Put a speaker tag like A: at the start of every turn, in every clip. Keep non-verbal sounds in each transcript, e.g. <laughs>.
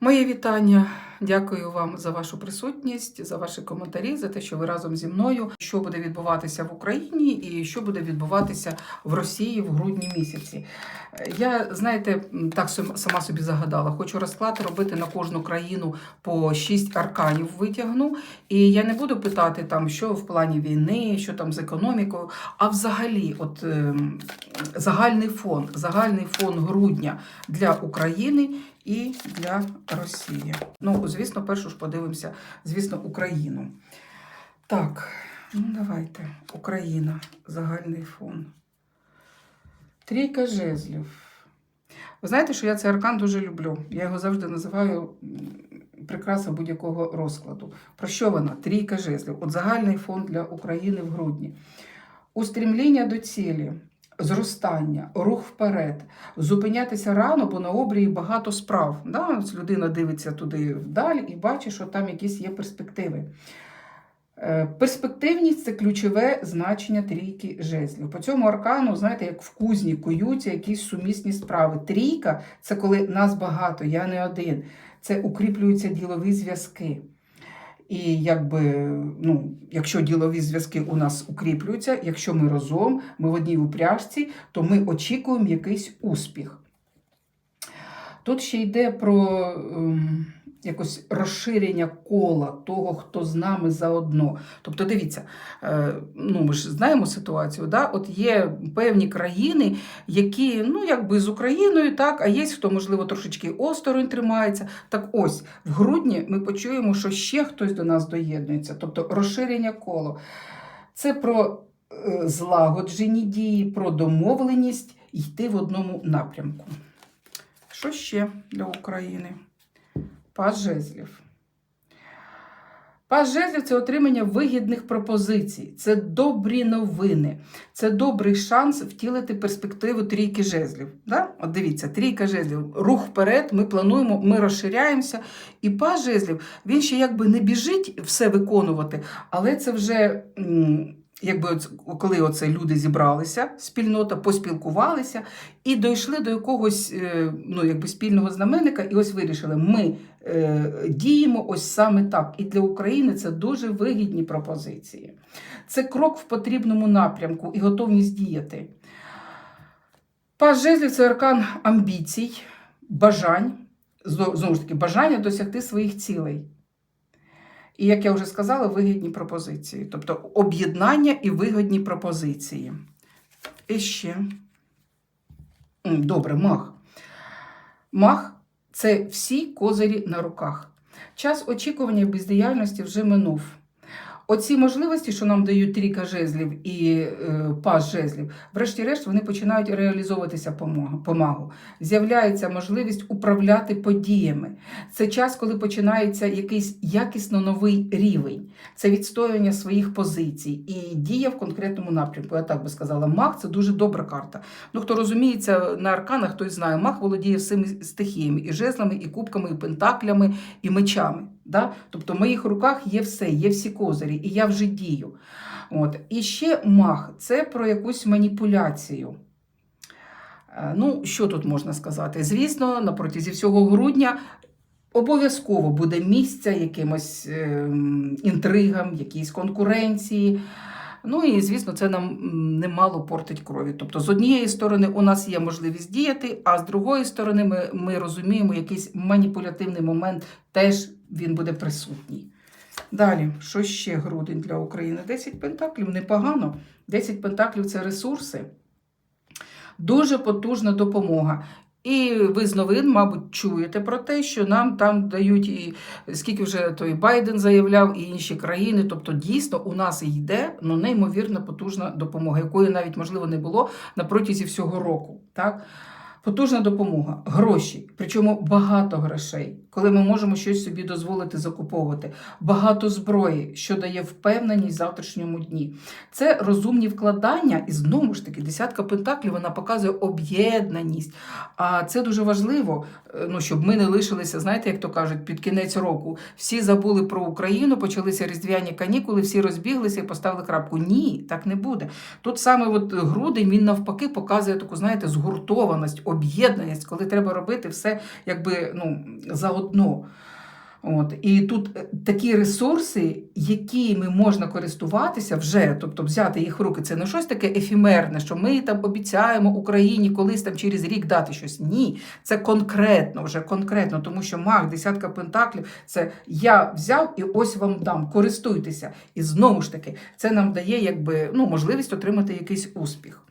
A: Моє вітання. Дякую вам за вашу присутність, за ваші коментарі, за те, що ви разом зі мною. Що буде відбуватися в Україні і що буде відбуватися в Росії в грудні місяці. Я, знаєте, так сама собі загадала. Хочу розклад робити на кожну країну по шість арканів витягну. І я не буду питати, там, що в плані війни, що там з економікою, а взагалі, от ем, загальний фон, загальний фон грудня для України і для Росії. Ну, звісно, першу ж подивимося, звісно, Україну. Так, ну давайте. Україна, загальний фон. Трійка жезлів. Ви знаєте, що я цей аркан дуже люблю. Я його завжди називаю прикраса будь-якого розкладу. Про що вона? Трійка жезлів. От загальний фон для України в грудні. Устрімління до цілі, зростання, рух вперед, зупинятися рано, бо на обрії багато справ. Да? Людина дивиться туди вдаль і бачить, що там якісь є перспективи. Е, Перспективність це ключове значення трійки жезлів. По цьому аркану, знаєте, як в кузні куються якісь сумісні справи. Трійка це коли нас багато, я не один. Це укріплюються ділові зв'язки. І якби, ну, якщо ділові зв'язки у нас укріплюються, якщо ми разом, ми в одній упряжці, то ми очікуємо якийсь успіх. Тут ще йде про ем, якось розширення кола того, хто з нами заодно. Тобто, дивіться, е, ну ми ж знаємо ситуацію, да? от є певні країни, які ну якби з Україною, так, а є хто, можливо, трошечки осторонь тримається. Так ось в грудні ми почуємо, що ще хтось до нас доєднується, тобто розширення кола. Це про е, злагоджені дії, про домовленість йти в одному напрямку. Що ще для України? Паж жезлів. Жезлів це отримання вигідних пропозицій, це добрі новини, це добрий шанс втілити перспективу трійки жезлів. Да? От дивіться, трійка жезлів, рух вперед, ми плануємо, ми розширяємося. І паж жезлів, він ще якби не біжить все виконувати, але це вже. Якби оц- коли оце люди зібралися, спільнота, поспілкувалися і дійшли до якогось е, ну, якби спільного знаменника, і ось вирішили, ми діємо ось саме так. І для України це дуже вигідні пропозиції. Це крок в потрібному напрямку і готовність діяти. Паж жезлів це аркан амбіцій, бажань, знову ж таки, бажання досягти своїх цілей. І, як я вже сказала, вигідні пропозиції. Тобто об'єднання і вигідні пропозиції. І ще. Добре, мах. Мах це всі козирі на руках. Час очікування бездіяльності вже минув. Оці можливості, що нам дають трійка жезлів і е, паж жезлів, врешті-решт вони починають реалізовуватися помагу. З'являється можливість управляти подіями. Це час, коли починається якийсь якісно новий рівень. Це відстоювання своїх позицій і дія в конкретному напрямку. Я так би сказала, маг це дуже добра карта. Ну, хто розуміється на арканах, той знає, маг володіє всіми стихіями, і жезлами, і кубками, і пентаклями, і мечами. Да? Тобто в моїх руках є все, є всі козирі, і я вже дію. От. І ще маг це про якусь маніпуляцію. Е, Ну, що тут можна сказати? Звісно, на протязі всього грудня обов'язково буде місце якимось ем, інтригам, якійсь конкуренції. Ну і звісно, це нам немало портить крові. Тобто, з однієї сторони, у нас є можливість діяти, а з другої сторони, ми, ми розуміємо, якийсь маніпулятивний момент теж він буде присутній. Далі, що ще грудень для України? 10 пентаклів непогано. 10 пентаклів це ресурси. Дуже потужна допомога. І ви з новин, мабуть, чуєте про те, що нам там дають і скільки вже той Байден заявляв, і інші країни. Тобто, дійсно у нас йде ну, неймовірно потужна допомога, якої навіть можливо не було на протязі всього року. Так? Потужна допомога, гроші, причому багато грошей, коли ми можемо щось собі дозволити закуповувати, багато зброї, що дає впевненість в завтрашньому дні. Це розумні вкладання, і знову ж таки, десятка пентаклів вона показує об'єднаність. А це дуже важливо, е, ну, щоб ми не лишилися, знаєте, як то кажуть, під кінець року. Всі забули про Україну, почалися різдвяні канікули, всі розбіглися і поставили крапку. Ні, так не буде. Тут саме от грудень він навпаки показує таку, знаєте, згуртованість, об'єднаність, коли треба робити все якби ну, заодно. Одно. От. І тут е, такі ресурси, якими можна користуватися вже, тобто взяти їх в руки, це не щось таке ефімерне, що ми там обіцяємо Україні колись там через рік дати щось. Ні, це конкретно, вже конкретно, тому що маг, десятка пентаклів, це я взяв і ось вам дам, користуйтеся. І знову ж таки, це нам дає якби, ну, можливість отримати якийсь успіх.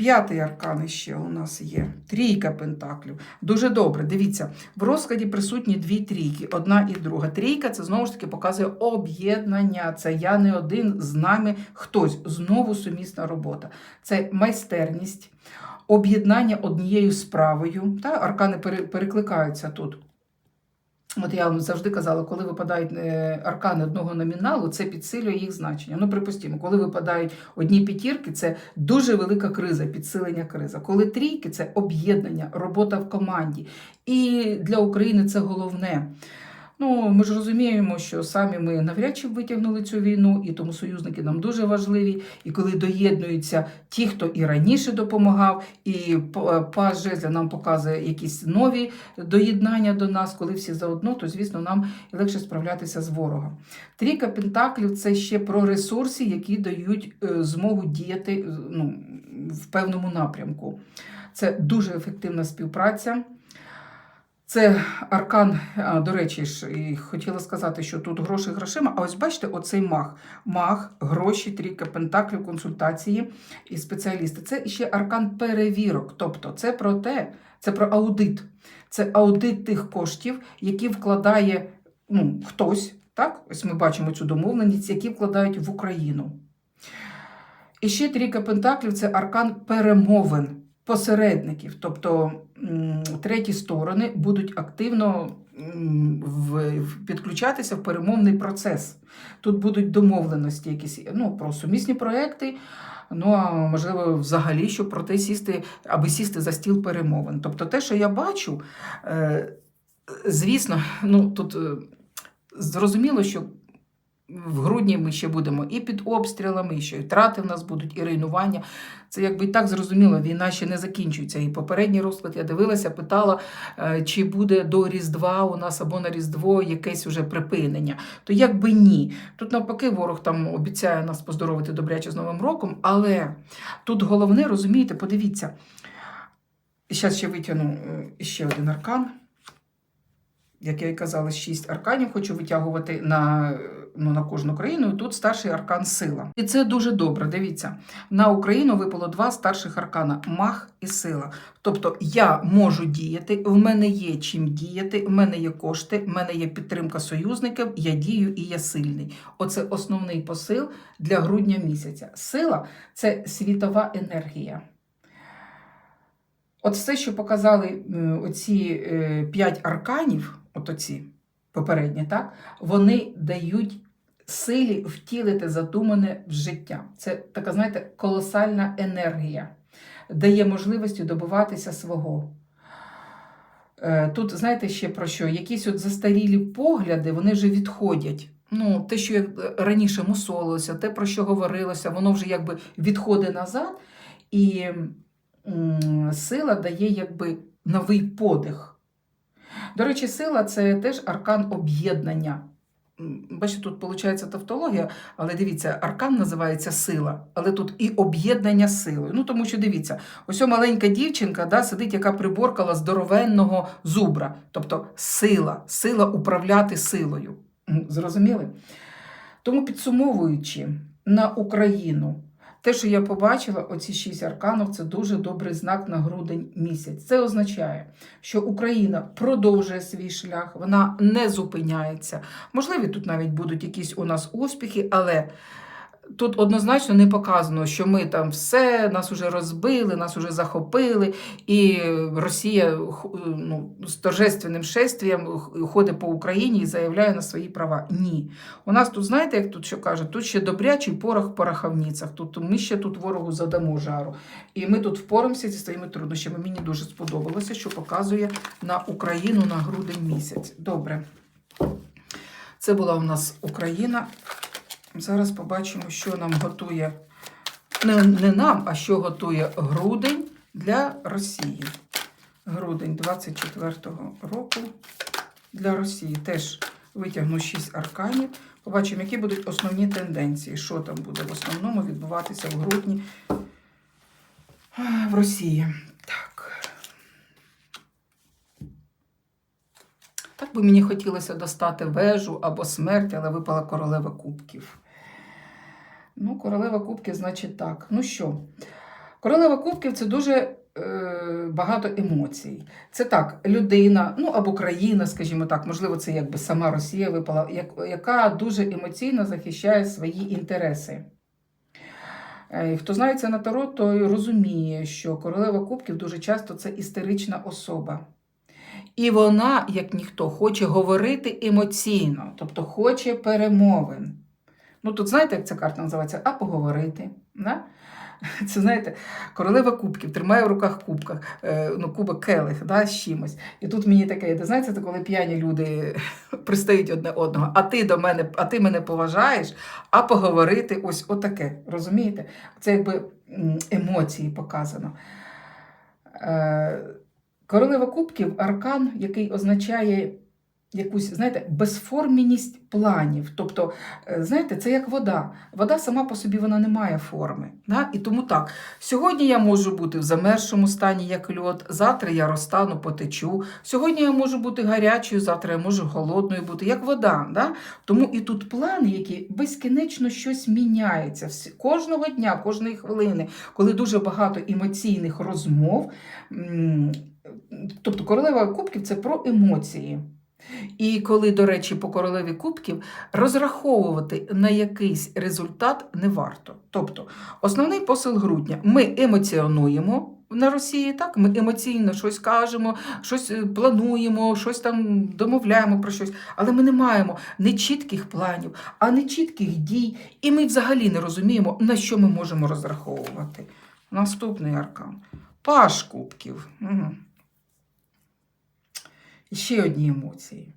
A: П'ятий аркан ще у нас є. Трійка пентаклів. Дуже добре. Дивіться, в розкладі присутні дві трійки, одна і друга. Трійка це знову ж таки показує об'єднання. Це я не один з нами хтось. Знову сумісна робота. Це майстерність, об'єднання однією справою. Та аркани перекликаються тут. От я вам завжди казала, коли випадають е, аркани одного номіналу, це підсилює їх значення. Ну, припустімо, коли випадають одні п'ятірки, це дуже велика криза, підсилення криза. Коли трійки це об'єднання, робота в команді. І для України це головне. Ну, ми ж розуміємо, що самі ми навряд чи витягнули цю війну, і тому союзники нам дуже важливі. І коли доєднуються ті, хто і раніше допомагав, і п- пас жезля нам показує якісь нові доєднання до нас, коли всі заодно, то звісно нам легше справлятися з ворогом. Трійка пентаклів це ще про ресурси, які дають е, змогу діяти е, ну, в певному напрямку. Це дуже ефективна співпраця. Це аркан, до речі, ж, і хотіла сказати, що тут гроші грошима. А ось бачите, оцей маг. Маг, гроші, трійка пентаклів, консультації і спеціалісти. Це ще аркан перевірок. Тобто, це про те, це про аудит. Це аудит тих коштів, які вкладає ну, хтось. Так? Ось ми бачимо цю домовленість, які вкладають в Україну. І ще трійка пентаклів це аркан перемовин, посередників. Тобто треті сторони будуть активно підключатися в перемовний процес. Тут будуть домовленості якісь ну, про сумісні проекти. Ну, а можливо, взагалі, щоб про те сісти, аби сісти за стіл перемовин. Тобто, те, що я бачу, е, звісно, ну тут е, зрозуміло, що в грудні ми ще будемо і під обстрілами, і що і втрати в нас будуть, і руйнування. Це якби і так зрозуміло, війна ще не закінчується. І попередній розклад я дивилася, питала, е, чи буде до Різдва у нас або на Різдво якесь уже припинення. То якби ні. Тут навпаки, ворог там обіцяє нас поздоровити добряче з Новим роком, але тут головне, розумієте, подивіться. Зараз ще витягну е, ще один аркан. Як я і казала, шість арканів хочу витягувати на, ну, на кожну країну. І тут старший аркан сила. І це дуже добре. Дивіться, на Україну випало два старших аркана мах і сила. Тобто я можу діяти, в мене є чим діяти, в мене є кошти, в мене є підтримка союзників, я дію і я сильний. Оце основний посил для грудня місяця. Сила це світова енергія. От все, що показали е, оці е, п'ять арканів, от оці попередні, так, вони дають силі втілити задумане в життя. Це така, знаєте, колосальна енергія, дає можливості добиватися свого. Е, Тут, знаєте, ще про що? Якісь от застарілі погляди, вони вже відходять. Ну, те, що раніше мусолилося, те, про що говорилося, воно вже якби відходить назад. І сила дає якби новий подих. До речі, сила це теж аркан об'єднання. Бачите, тут виходить тавтологія, але дивіться, аркан називається сила, але тут і об'єднання силою. Ну, тому що дивіться, ось маленька дівчинка да, сидить, яка приборкала здоровенного зубра. Тобто сила, сила управляти силою. Зрозуміли? Тому підсумовуючи на Україну, те, що я побачила, оці шість арканів, це дуже добрий знак на грудень місяць. Це означає, що Україна продовжує свій шлях, вона не зупиняється. Можливі тут навіть будуть якісь у нас успіхи, але тут однозначно не показано, що ми там все, нас уже розбили, нас уже захопили, і Росія ну, з торжественним шествієм ходить по Україні і заявляє на свої права. Ні. У нас тут, знаєте, як тут що кажуть, тут ще добрячий порох в пороховницях. Тут ми ще тут ворогу задамо жару. І ми тут впораємося зі своїми труднощами. Мені дуже сподобалося, що показує на Україну на грудень місяць. Добре. Це була у нас Україна. Зараз побачимо, що нам готує не, не нам, а що готує грудень для Росії. Грудень 24-го року для Росії. Теж витягну 6 арканів. Побачимо, які будуть основні тенденції, що там буде в основному відбуватися в грудні в Росії. Так. Би мені хотілося достати вежу або смерть, але випала королева кубків. Ну, королева кубків, значить так. Ну що, королева кубків це дуже е, багато емоцій. Це так, людина, ну або країна, скажімо так, можливо, це якби сама Росія випала, як, яка дуже емоційно захищає свої інтереси. Е, Хто знається на таро, той розуміє, що королева кубків дуже часто це істерична особа. І вона, як ніхто, хоче говорити емоційно, тобто хоче перемовин. Ну, тут знаєте, як ця карта називається? А поговорити. Да? Це знаєте, королева кубків тримає в руках кубка, е, ну, кубок келих да, з чимось. І тут мені таке, ти знаєте, це коли п'яні люди <laughs> пристають одне одного, а ти до мене, а ти мене поважаєш, а поговорити ось отаке. Розумієте? Це якби емоції показано. Королева кубків аркан, який означає якусь, знаєте, безформеність планів. Тобто, е, знаєте, це як вода. Вода сама по собі вона не має форми. Да? І тому так, сьогодні я можу бути в замерзшому стані, як льод, завтра я розтану, потечу. Сьогодні я можу бути гарячою, завтра я можу холодною бути, як вода. Да? Тому і тут плани, які безкінечно щось міняється. Кожного дня, кожної хвилини, коли дуже багато емоційних розмов. Тобто королева кубків це про емоції. І коли, до речі, по королеві кубків розраховувати на якийсь результат не варто. Тобто, основний посил грудня ми емоціонуємо на Росії, так? Ми емоційно щось кажемо, щось е, плануємо, щось там домовляємо про щось, але ми не маємо не чітких планів, а не чітких дій, і ми взагалі не розуміємо, на що ми можемо розраховувати. Наступний аркан. Паш кубків. Угу. Ще одні емоції.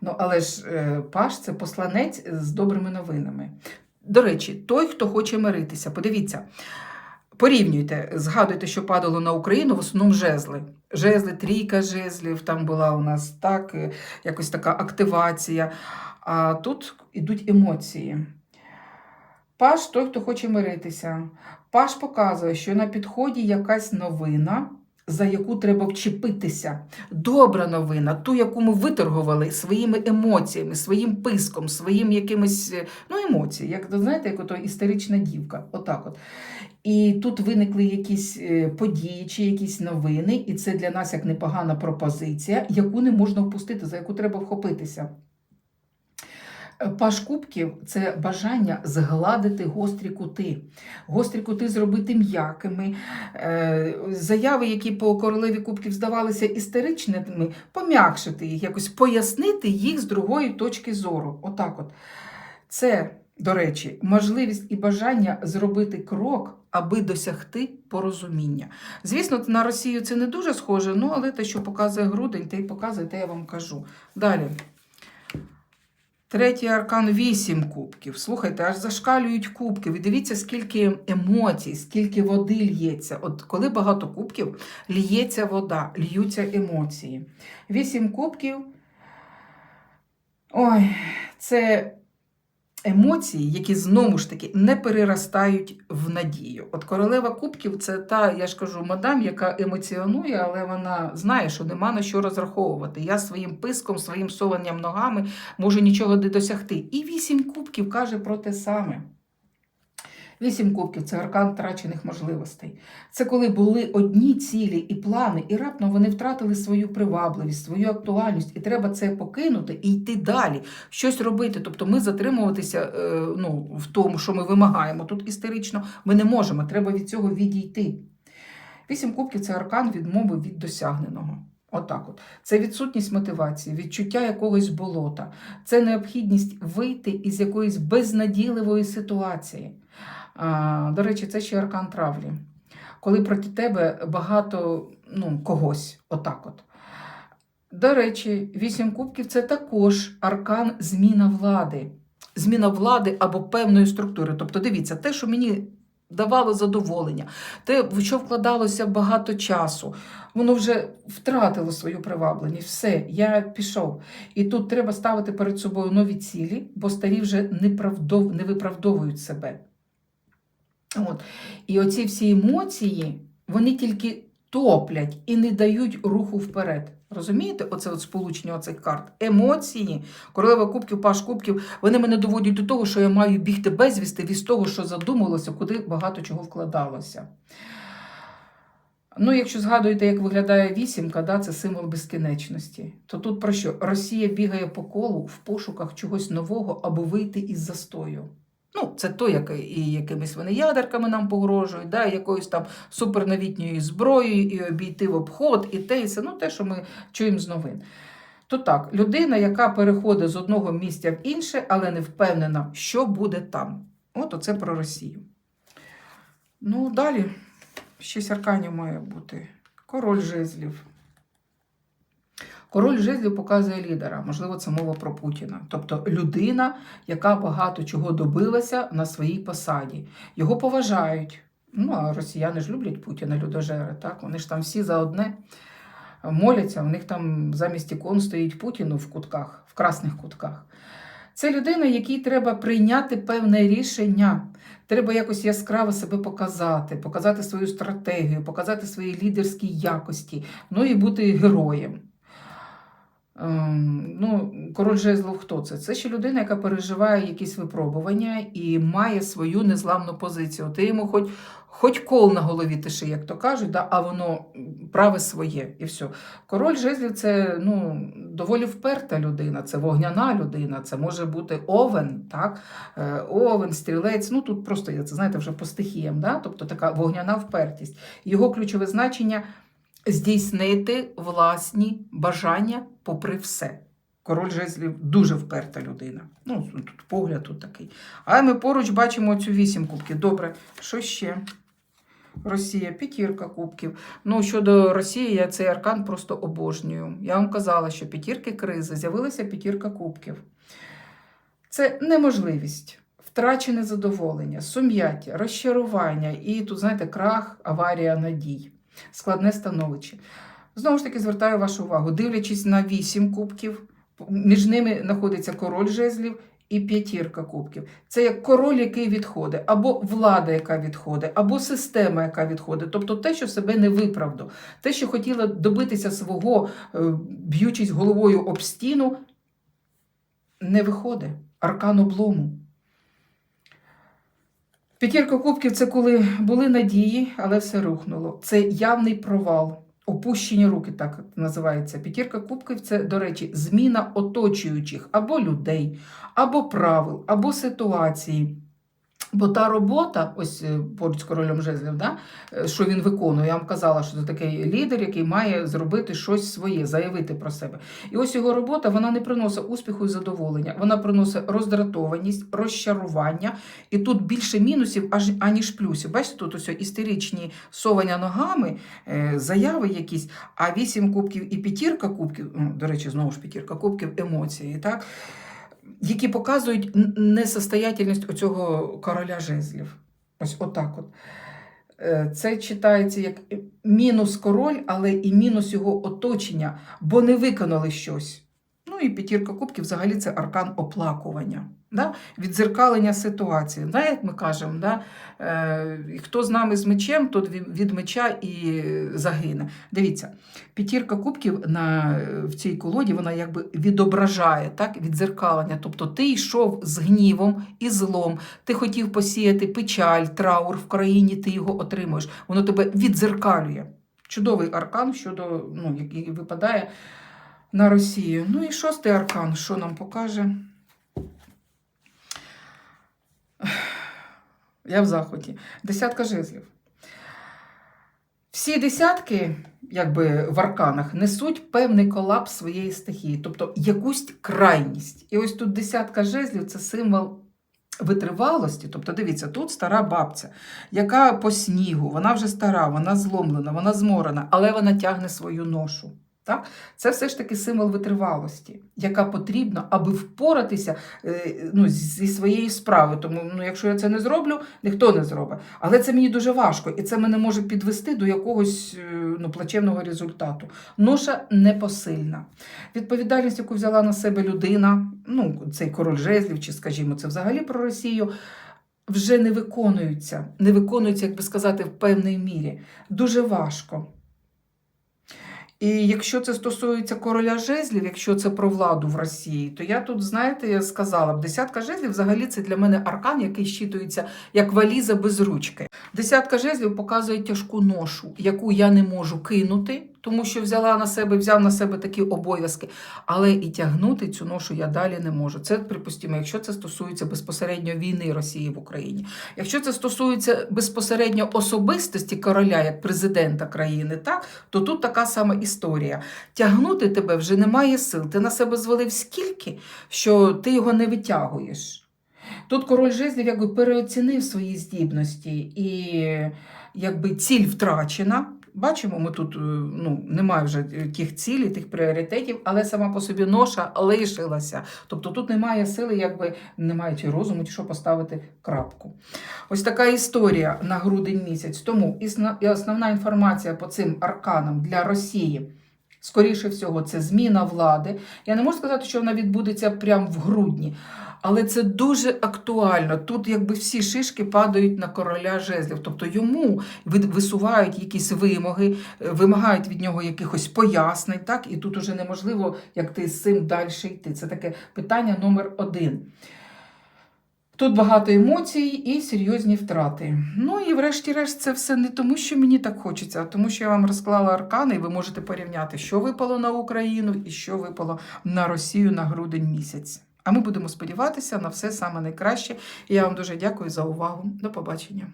A: Ну, але ж е, Паш це посланець з добрими новинами. До речі, той, хто хоче миритися, подивіться, порівнюйте, згадуйте, що падало на Україну в основному жезли. Жезли, трійка жезлів, там була у нас так, е, якось така активація. А тут ідуть емоції. Паш той, хто хоче миритися. Паш показує, що на підході якась новина, за яку треба вчепитися. Добра новина, ту, яку ми виторгували своїми емоціями, своїм писком, своїм якимось е, ну, емоції, як знаєте, як ото істерична дівка. Отак от. І тут виникли якісь е, події чи якісь новини, і це для нас як непогана пропозиція, яку не можна впустити, за яку треба вхопитися. Паш кубків це бажання згладити гострі кути, гострі кути зробити м'якими. Е, Заяви, які по королеві кубків здавалися істеричними, пом'якшити їх, якось пояснити їх з другої точки зору. Отак от. Це, до речі, можливість і бажання зробити крок, аби досягти порозуміння. Звісно, на Росію це не дуже схоже, ну але те, що показує грудень, те й показує, те я вам кажу. Далі. Третій аркан вісім кубків. Слухайте, аж зашкалюють кубки. Ви дивіться, скільки емоцій, скільки води лється. От коли багато кубків, лється вода, льються емоції. Вісім кубків. Ой, це емоції, які знову ж таки не переростають в надію. От королева кубків це та, я ж кажу, мадам, яка емоціонує, але вона знає, що нема на що розраховувати. Я своїм писком, своїм сованням ногами можу нічого не досягти. І вісім кубків каже про те саме. Вісім кубків це аркан втрачених можливостей. Це коли були одні цілі і плани, і раптом вони втратили свою привабливість, свою актуальність, і треба це покинути і йти далі, щось робити. Тобто ми затримуватися е, ну, в тому, що ми вимагаємо тут істерично, ми не можемо, треба від цього відійти. Вісім кубків це аркан відмови від досягненого. Отак от. Це відсутність мотивації, відчуття якогось болота, це необхідність вийти із якоїсь безнадійливої ситуації. До речі, це ще аркан травлі. Коли проти тебе багато ну, когось, отак от. До речі, вісім кубків це також аркан зміна влади. Зміна влади або певної структури. Тобто, дивіться, те, що мені давало задоволення, те, в що вкладалося багато часу, воно вже втратило свою привабленість. Все, я пішов. І тут треба ставити перед собою нові цілі, бо старі вже не, не виправдовують себе. От. І оці всі емоції, вони тільки топлять і не дають руху вперед. Розумієте, оце от сполучення оцих карт? Емоції, королева кубків, паш кубків, вони мене доводять до того, що я маю бігти безвісти від того, що задумалося, куди багато чого вкладалося. Ну, якщо згадуєте, як виглядає вісімка, да, це символ безкінечності, то тут про що? Росія бігає по колу в пошуках чогось нового або вийти із застою. Ну, це то, як і якимись вони ядерками нам погрожують, да, якоюсь там суперновітньою зброєю, і обійти в обход, і те, і все, ну те, що ми чуємо з новин. То так, людина, яка переходить з одного місця в інше, але не впевнена, що буде там. От оце про Росію. Ну, далі, шість арканів має бути. Король жезлів. Король жезлів показує лідера, можливо, це мова про Путіна. Тобто людина, яка багато чого добилася на своїй посаді. Його поважають. Ну, а росіяни ж люблять Путіна, людожери. Так? Вони ж там всі за одне моляться, у них там замість ікон стоїть Путіну в кутках, в красних кутках. Це людина, якій треба прийняти певне рішення. Треба якось яскраво себе показати, показати свою стратегію, показати свої лідерські якості, ну і бути героєм. Ем, ну, король жезлов хто це? Це ще людина, яка переживає якісь випробування і має свою незламну позицію. Ти йому хоч, хоч кол на голові тиши, як то кажуть, да, а воно праве своє і все. Король жезлів це ну, доволі вперта людина, це вогняна людина, це може бути овен, так? Е, овен, стрілець. Ну тут просто це знаєте вже по стихіям, да? тобто така вогняна впертість. Його ключове значення здійснити власні бажання попри все. Король жезлів дуже вперта людина. Ну, тут погляд тут такий. А ми поруч бачимо цю вісім кубків. Добре, що ще? Росія, п'ятірка кубків. Ну, щодо Росії, я цей аркан просто обожнюю. Я вам казала, що п'ятірки кризи, з'явилася п'ятірка кубків. Це неможливість, втрачене задоволення, сум'яття, розчарування і тут, знаєте, крах, аварія надій, складне становище. Знову ж таки, звертаю вашу увагу, дивлячись на вісім кубків, між ними знаходиться король жезлів і п'ятірка кубків. Це як король, який відходить, або влада, яка відходить, або система, яка відходить. Тобто те, що себе не виправдав, те, що хотіла добитися свого, е, б'ючись головою об стіну, не виходить. Аркан облому. П'ятірка кубків це коли були надії, але все рухнуло. Це явний провал. Опущені руки, так називається. П'ятірка кубків це, до речі, зміна оточуючих або людей, або правил, або ситуації. Бо та робота, ось е, поруч з королем жезлів, да, е, що він виконує, я вам казала, що це такий лідер, який має зробити щось своє, заявити про себе. І ось його робота вона не приносить успіху і задоволення, вона приносить роздратованість, розчарування. І тут більше мінусів, аж аніж плюсів. Бачите, тут ось істеричні совання ногами, е, заяви якісь, а вісім кубків і п'ятірка кубків, ну, до речі, знову ж п'ятірка кубків, емоції. так? Які показують несостоятельність оцього короля жезлів. Ось отак от. Е, Це читається як мінус король, але і мінус його оточення, бо не виконали щось. Ну і п'ятірка кубків взагалі це аркан оплакування, да? відзеркалення ситуації. Да, як ми кажемо, да? е, хто з нами з мечем, тот від меча і загине. Дивіться, п'ятірка кубків на, в цій колоді вона якби відображає так, відзеркалення. Тобто ти йшов з гнівом і злом, ти хотів посіяти печаль, траур в країні, ти його отримуєш. Воно тебе відзеркалює. Чудовий аркан, щодо, ну, який випадає на Росію. Ну і шостий аркан, що нам покаже? Я в захваті. Десятка жезлів. Всі десятки, якби в арканах, несуть певний колапс своєї стихії, тобто якусь крайність. І ось тут десятка жезлів це символ витривалості. Тобто, дивіться, тут стара бабця, яка по снігу, вона вже стара, вона зломлена, вона зморена, але вона тягне свою ношу. Так? Це все ж таки символ витривалості, яка потрібна, аби впоратися е, ну, зі своєю справою. Тому, ну, якщо я це не зроблю, ніхто не зробить. Але це мені дуже важко, і це мене може підвести до якогось е, ну, плачевного результату. Ноша непосильна. Відповідальність, яку взяла на себе людина, ну, цей король жезлів, чи, скажімо, це взагалі про Росію. Вже не виконуються, не виконуються, як би сказати, в певній мірі. Дуже важко. І якщо це стосується короля жезлів, якщо це про владу в Росії, то я тут, знаєте, я сказала б, десятка жезлів взагалі це для мене аркан, який щитується як валіза без ручки. Десятка жезлів показує тяжку ношу, яку я не можу кинути, тому що взяла на себе, взяв на себе такі обов'язки, але і тягнути цю ношу я далі не можу. Це припустимо, якщо це стосується безпосередньо війни Росії в Україні. Якщо це стосується безпосередньо особистості короля як президента країни, так то тут така сама історія. Тягнути тебе вже немає сил. Ти на себе звалив скільки, що ти його не витягуєш. Тут король жезлів якби переоцінив свої здібності і якби ціль втрачена. Бачимо, ми тут е, ну, немає вже тих цілей, тих пріоритетів, але сама по собі ноша лишилася. Тобто тут немає сили, якби немає чи розуму, чи що поставити крапку. Ось така історія на грудень місяць. Тому і основна інформація по цим арканам для Росії. Скоріше всього, це зміна влади. Я не можу сказати, що вона відбудеться прямо в грудні, але це дуже актуально. Тут якби всі шишки падають на короля жезлів. Тобто йому висувають якісь вимоги, е, вимагають від нього якихось пояснень, так? і тут уже неможливо, як ти з цим далі йти. Це таке питання номер один. Тут багато емоцій і серйозні втрати. Ну і врешті-решт, це все не тому, що мені так хочеться, а тому, що я вам розклала аркани, і ви можете порівняти, що випало на Україну і що випало на Росію на грудень місяць. А ми будемо сподіватися на все саме найкраще. І я вам дуже дякую за увагу. До побачення.